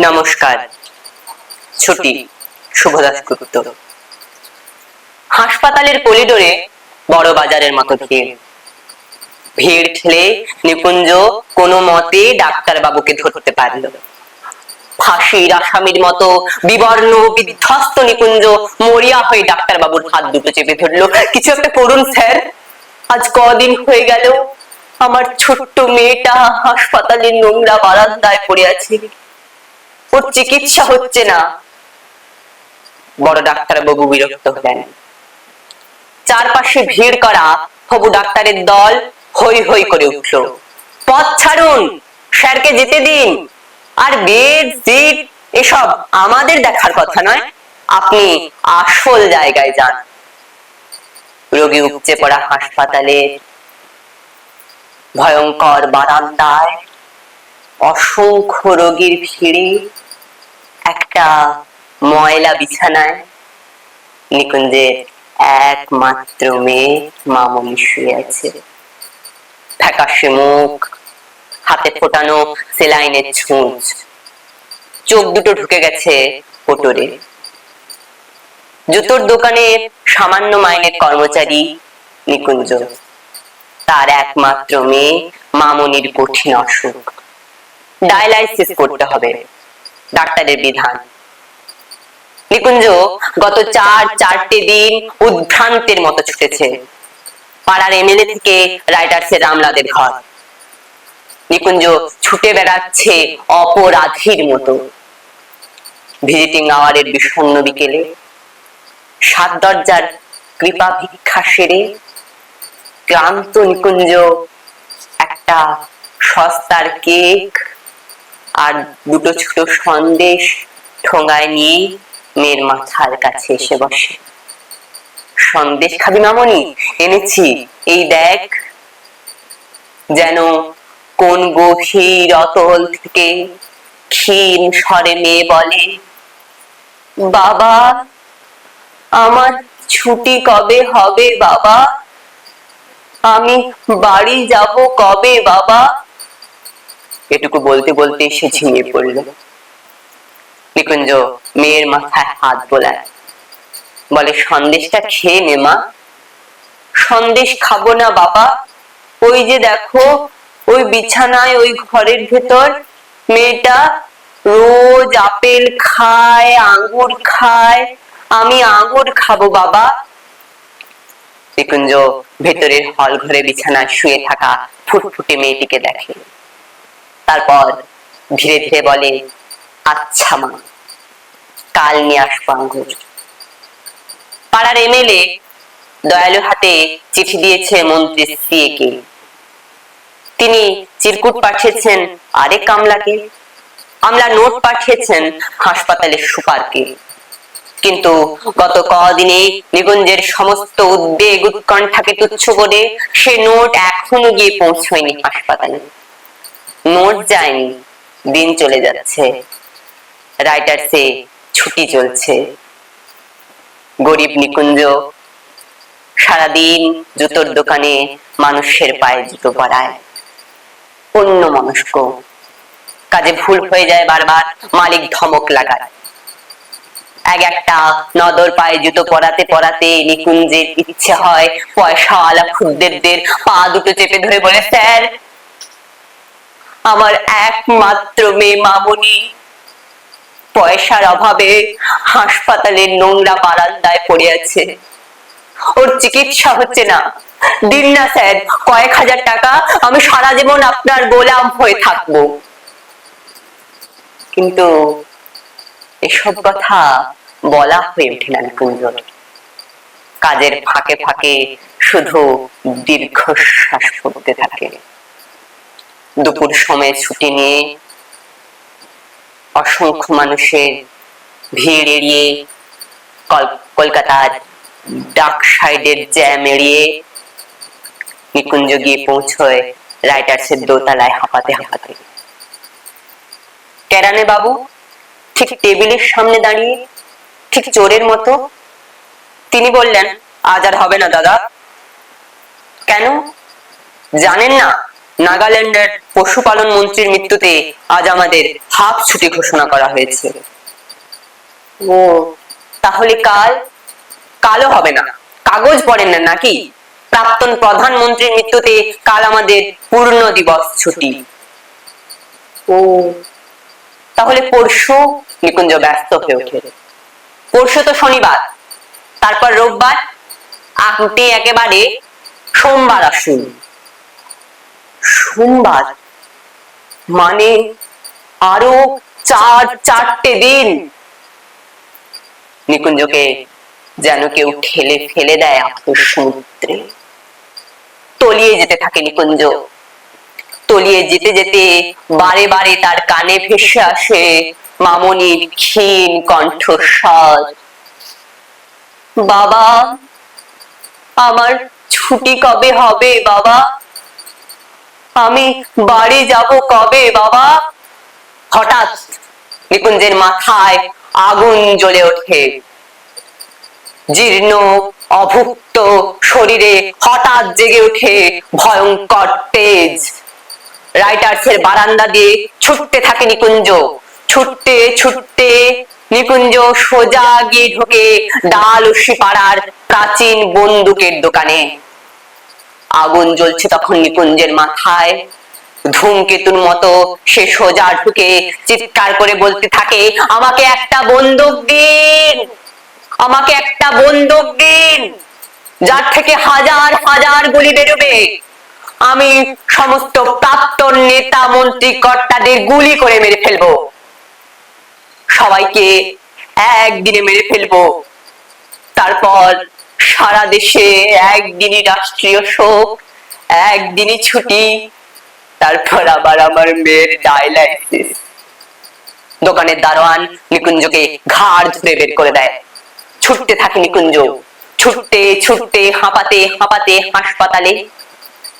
নমস্কার। ছুটি। শুভদাস গুপ্ত হাসপাতালের করিডোরে বড় বাজারের মতো ভিড়। ভিড় ঠেলে নিকুঞ্জ কোনো মতে ডাক্তার বাবুকে ধরতে পারল। ফাঁসির আসামির মতো বিবর্ণ, বিধ্বস্ত নিকুঞ্জ মরিয়া হয়ে ডাক্তার বাবুর হাত দুটো চেপে ধরলো। কিছু একটা করুন, স্যার। আজ কদিন হয়ে গেল। আমার ছোট্ট মেয়েটা হাসপাতালের নোংরা বারান্দায় পড়ে আছে। ওর চিকিৎসা হচ্ছে না। বড় ডাক্তার বাবু বিরক্ত হলেন। চারপাশে ভিড় করা হবু ডাক্তারের দল হই হই করে উঠল। পথ ছাড়ুন, স্যারকে যেতে দিন। আর বেড, সিট, এসব আমাদের দেখার কথা নয়, আপনি আসল জায়গায় যান। রোগী উপচে পড়া হাসপাতালে ভয়ঙ্কর বারান্দায় অসংখ্য রোগীর ভিড়ে একটা ময়লা বিছানায়। নিকুঞ্জের একমাত্র মেয়ে মামনি শুয়ে আছে। ফ্যাকাশে মুখ, হাতে ফোটানো সেলাইনের ছুঁচ। চোখ দুটো ঢুকে গেছে কোটরে। জুতোর দোকানের সামান্য মাইনের কর্মচারী নিকুঞ্জ। তার একমাত্র মেয়ে মামনির কঠিন অসুখ। ডায়ালাইসিস করতে হবে। ডাক্তারের বিধান। নিকুঞ্জ, গত চার, চারটে দিন উদ্ভ্রান্তের মতো ছুটেছে। পাড়ার এমএলএ থেকে রাইটার্সের রামলাদের ঘর। নিকুঞ্জ ছুটে বেড়াচ্ছে অপরাধীর মতো। ভিজিটিং আওয়ারের বিষণ্ণ বিকেলে, সাত দরজার কৃপা ভিক্ষা সেরে, ক্লান্ত নিকুঞ্জ একটা সস্তার কেক আর দুটো ছোট সন্দেশ ঠোঙায় নিয়ে মেয়ের মাথার কাছে এসে বসে। সন্দেশ, খাবি মামনি? এনেছি। এই দেখ যেন কোন গভীর অতল থেকে ক্ষীণ স্বরে মেয়ে বলে, বাবা, আমার ছুটি কবে হবে বাবা? আমি বাড়ি যাব কবে বাবা? এটুকু বলতে বলতে সে ঝিমিয়ে পড়ল। নিকুঞ্জ মেয়ের মাথায় হাত বোলায়। বলে, সন্দেশটা খেয়ে নে মা। সন্দেশ খাব না বাবা। ওই যে দেখো, ওই বিছানায়, ওই ঘরের ভেতর মেয়েটা রোজ আপেল খায়, আঙ্গুর খায়। আমি আঙ্গুর খাব বাবা। নিকুঞ্জ ভেতরের হল ঘরে বিছানায় শুয়ে থাকা ফুটফুটে মেয়েটিকে দেখে। তারপর ধীরে ধীরে বলে আচ্ছা মা, কাল নিয়ে আসব আঙ্গুর। পাড়ার এমএলএ দয়ালু হাতে চিঠি দিয়েছে মন্ত্রী সিএ কে তিনি চিরকুট পাঠিয়েছেন আরেক কামলাকে আমলা নোট পাঠিয়েছেন হাসপাতালের সুপারকে। কিন্তু গত কদিনে নিকুঞ্জের সমস্ত উদ্বেগ উৎকণ্ঠাকে তুচ্ছ করে সে নোট এখনও গিয়ে পৌঁছয়নি হাসপাতালে। নোট যায়নি, দিন চলে যাচ্ছে। রাইটার্সে ছুটি চলছে। গরিব নিকুঞ্জ সারাদিন জুতোর দোকানে মানুষের পায়ে জুতো পরায়। অন্য মনস্ক। কাজে ভুল হয়ে যায় বারবার, মালিক ধমক লাগায়। এক একটা নদর পায়ে জুতো পরাতে পরাতে নিকুঞ্জের ইচ্ছে হয় পয়সা আলা খুদ্দেরদের পা দুটো চেপে ধরে বলে, স্যার আমার একমাত্র মেয়ে মামনি। পয়সার অভাবে হাসপাতালের নোংরা বারান্দায় পড়ে আছে। ওর চিকিৎসা হচ্ছে না। দিন না স্যার, কয়েক হাজার টাকা আমি সারা জীবন আপনার গোলাম হয়ে থাকব। কিন্তু এসব কথা বলা হয়ে ওঠে না নিকুঞ্জর কাজের ফাঁকে ফাঁকে শুধু দীর্ঘশ্বাস পড়তে থাকে। দুপুর সময় ছুটি নিয়ে অসংখ্য মানুষের ভিড় এড়িয়ে কলকাতার ডাক সাইডের জ্যাম এড়িয়ে নিকুঞ্জ গিয়ে পৌঁছয় রাইটার্সের দোতলায় হাঁপাতে হাঁপাতে। কেরানে বাবু ঠিক টেবিলের সামনে দাঁড়িয়ে ঠিক চোরের মতো তিনি বললেন, আজ আর হবে না দাদা। কেন? জানেন না নাগাল্যান্ডের পশুপালন মন্ত্রীর মৃত্যুতে আজ আমাদের হাফ ছুটি ঘোষণা করা হয়েছে। ও, তাহলে কাল? কালও হবে না। কাগজ পড়েন না নাকি? প্রাক্তন প্রধানমন্ত্রীর মৃত্যুতে কাল আমাদের পূর্ণ দিবস ছুটি। ও, তাহলে পরশু নিকুঞ্জ ব্যস্ত হয়ে ওঠে। পরশু তো শনিবার, তারপর রোববার আপনি একেবারে সোমবার আসুন। সোমবার মানে আরও চার, চারটে দিন। নিকুঞ্জকে যেন কেউ ঠেলে ফেলে দেয় আকুল সমুদ্রে তলিয়ে যেতে থাকে নিকুঞ্জ। তলিয়ে যেতে যেতে বারে বারে তার কানে ভেসে আসে মামনির ক্ষীণ কণ্ঠস্বর। বাবা, আমার ছুটি কবে হবে বাবা? আমি বাড়ি যাব কবে, বাবা? হঠাৎ নিকুঞ্জের মাথায় আগুন জ্বলে ওঠে। জীর্ণ, অভুক্ত শরীরে হঠাৎ জেগে ওঠে ভয়ঙ্কর তেজ। রাইটার্সের বারান্দা দিয়ে ছুটতে থাকে নিকুঞ্জ। ছুটতে ছুটতে নিকুঞ্জ সোজা গিয়ে ঢোকে ডাল পাড়ার প্রাচীন বন্দুকের দোকানে। আগুন জ্বলছে তখন নিকুঞ্জের মাথায়। ধূমকেতুর মতো সে সোজা ঢুকে চিৎকার করে বলতে থাকে, আমাকে একটা বন্দুক দিন! আমাকে একটা বন্দুক দিন! যার থেকে হাজার হাজার গুলি বেরোবে। আমি সমস্ত প্রাক্তন নেতা, মন্ত্রী, কর্তাদের গুলি করে মেরে ফেলব। সবাইকে একদিনে মেরে ফেলব। তারপর সারা দেশে একদিনই রাষ্ট্রীয় শোক, একদিনই ছুটি, তারপর আবার আমার মেয়ের ডায়ালাইসিস। দোকানের দারোয়ান নিকুঞ্জকে ঘাড় ধরে বের করে দেয়। ছুটতে থাকে নিকুঞ্জ, ছুটতে ছুটতে, হাঁপাতে হাঁপাতে হাসপাতালে।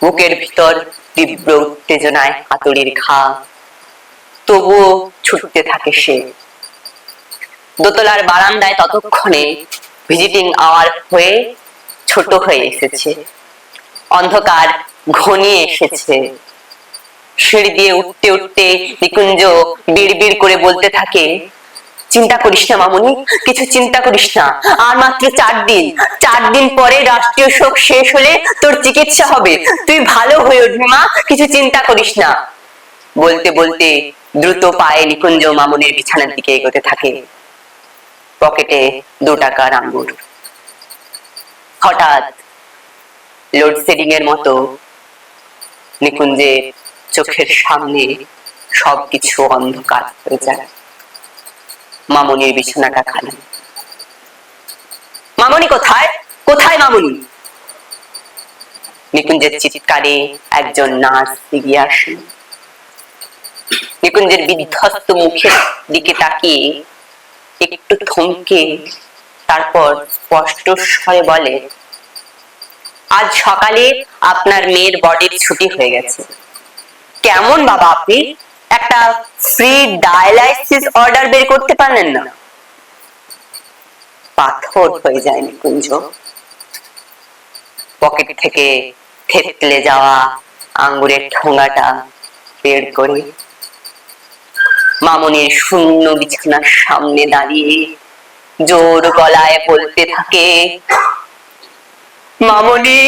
বুকের ভিতর তীব্র উত্তেজনায় হাতুড়ির ঘা। তবুও ছুটতে থাকে সে। দোতলার বারান্দায় ততক্ষণে ভিজিটিং আওয়ার হয়ে ছোট হয়ে এসেছে। অন্ধকার ঘনিয়ে এসেছে। সিঁড়ি দিয়ে উঠতে উঠতে নিকুঞ্জ বিড় করে বলতে থাকে, চিন্তা করিস না মামুনি, কিছু চিন্তা করিস না। আর মাত্র চার দিন চার দিন পরে রাষ্ট্রীয় শোক শেষ হলে তোর চিকিৎসা হবে। তুই ভালো হয়ে উঠবি মা, কিছু চিন্তা করিস না। বলতে বলতে দ্রুত পায়ে নিকুঞ্জ মামুনের বিছানার দিকে এগোতে থাকে। পকেটে দু টাকার আঙ্গুর। হঠাৎ লোডশেডিং এর মতো নিকুঞ্জের চোখের সামনে সবকিছু অন্ধকার হয়ে যায়। মামনির বিছানাটা খালি। মামনি কোথায়? কোথায় মামনি? নিকুঞ্জের চিৎকারে একজন নার্স এগিয়ে আসেন নিকুঞ্জের বিধ্বস্ত মুখের দিকে তাকিয়ে একটু থমকে তারপর স্পষ্ট স্বরে বলে, আজ সকালে আপনার মেয়ের বডির ছুটি হয়ে গেছে। কেমন বাবা আপনি? একটা ফ্রি ডায়ালাইসিস অর্ডার বের করতে পারলেন না? পাথর হয়ে যায়নি নিকুঞ্জ পকেট থেকে থেতলে যাওয়া আঙ্গুরের ঠোঙাটা বের করে মামনির শূন্য বিছানার সামনে দাঁড়িয়ে জোর গলায় বলতে থাকে, মামনি,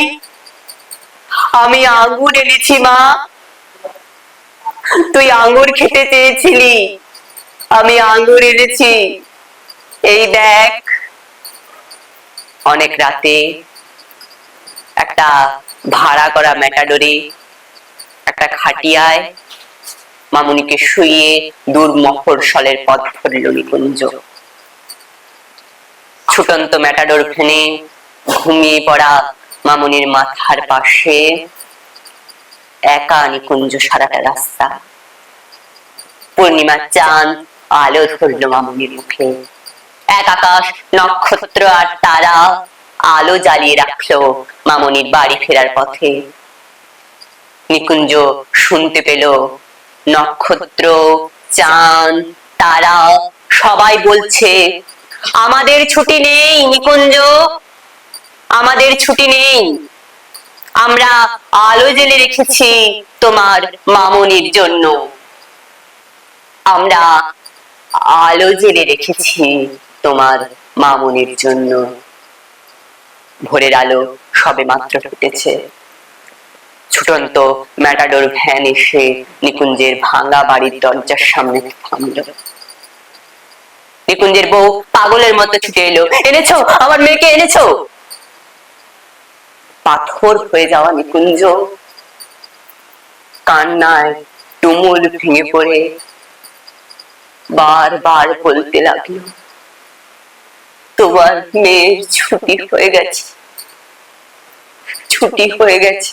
আমি আঙ্গুর এনেছি মা। তুই আঙ্গুর খেতে চেয়েছিলি, আমি আঙ্গুর এনেছি। এই দেখ, অনেক রাতে একটা ভাড়া করা ম্যাটাডোরে, একটা খাটিয়ায় মামুনিকে শুইয়ে দূর মফরসলের পথ ধরল নিকুঞ্জ। ছুটন্ত ম্যাটাডোর ভেনে ঘুমিয়ে পড়া মামুনির মাথার পাশে একা নিকুঞ্জ সারাটা রাস্তা। পূর্ণিমার চাঁদ আলো ধরল মামুনির মুখে। এক আকাশ, নক্ষত্র আর তারা আলো জ্বালিয়ে রাখল মামনির বাড়ি ফেরার পথে। নিকুঞ্জ শুনতে পেল নক্ষত্র, চাঁদ, তারা, সবাই বলছে, আমাদের ছুটি নেই, নিকুঞ্জ। আমাদের ছুটি নেই। আমরা আলো জেলে রেখেছি তোমার মামনির জন্য। আমরা আলো জেলে রেখেছি তোমার মামনির জন্য। ভোরের আলো সবে মাত্র ফুটেছে। ছুটন্ত ম্যাটাডোর ভ্যান এসে নিকুঞ্জের ভাঙা বাড়ির দরজার সামনে থামলো। নিকুঞ্জের বউ পাগলের মতো ছুটে এলো, এনেছো? আমার মেয়েকে এনেছো? পাথর হয়ে যাওয়া নিকুঞ্জ কান্নায় তুমুল ভেঙে পড়ে। বারবার বলতে লাগল, তোমার মেয়ের ছুটি হয়ে গেছে। ছুটি হয়ে গেছে।